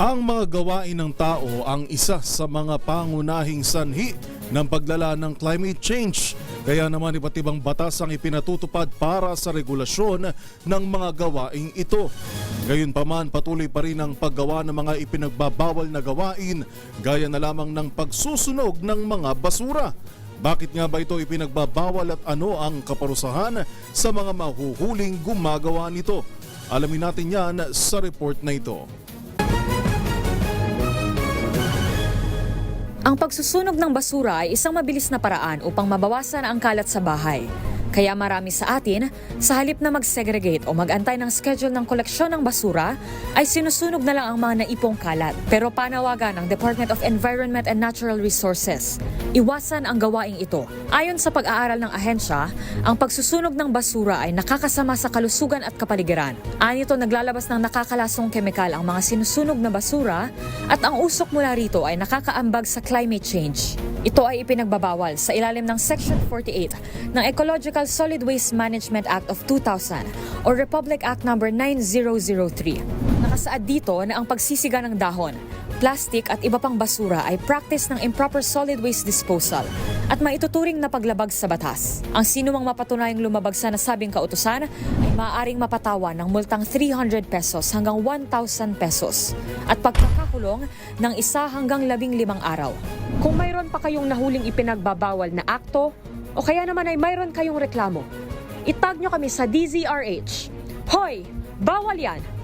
Ang mga gawain ng tao ang isa sa mga pangunahing sanhi ng paglala ng climate change. Kaya naman iba't ibang batas ang ipinatutupad para sa regulasyon ng mga gawain ito. Gayunpaman patuloy pa rin ang paggawa ng mga ipinagbabawal na gawain gaya na lamang ng pagsusunog ng mga basura. Bakit nga ba ito ipinagbabawal at ano ang kaparusahan sa mga mahuhuling gumagawa nito? Alamin natin yan sa report na ito. Ang pagsusunog ng basura ay isang mabilis na paraan upang mabawasan ang kalat sa bahay. Kaya marami sa atin, sa halip na mag-segregate o mag-antay ng schedule ng koleksyon ng basura, ay sinusunog na lang ang mga naipong kalat. Pero panawagan ng Department of Environment and Natural Resources, iwasan ang gawaing ito. Ayon sa pag-aaral ng ahensya, ang pagsusunog ng basura ay nakakasama sa kalusugan at kapaligiran. Anito naglalabas ng nakakalasong kemikal ang mga sinusunog na basura at ang usok mula rito ay nakakaambag sa climate change. Ito ay ipinagbabawal sa ilalim ng Section 48 ng Ecological Solid Waste Management Act of 2000 or Republic Act No. 9003. Nakasaad dito na ang pagsisiga ng dahon, plastic at iba pang basura ay practice ng improper solid waste disposal at maituturing na paglabag sa batas. Ang sinumang mapatunayang lumabag sa nasabing kautusan ay maaaring mapatawan ng multang 300 pesos hanggang 1,000 pesos at pagkakakulong ng isa hanggang labing limang araw. Kung mayroon pa kayong nahuling ipinagbabawal na akto o kaya naman ay mayroon kayong reklamo, itag nyo kami sa DZRH. Hoy! Bawal yan!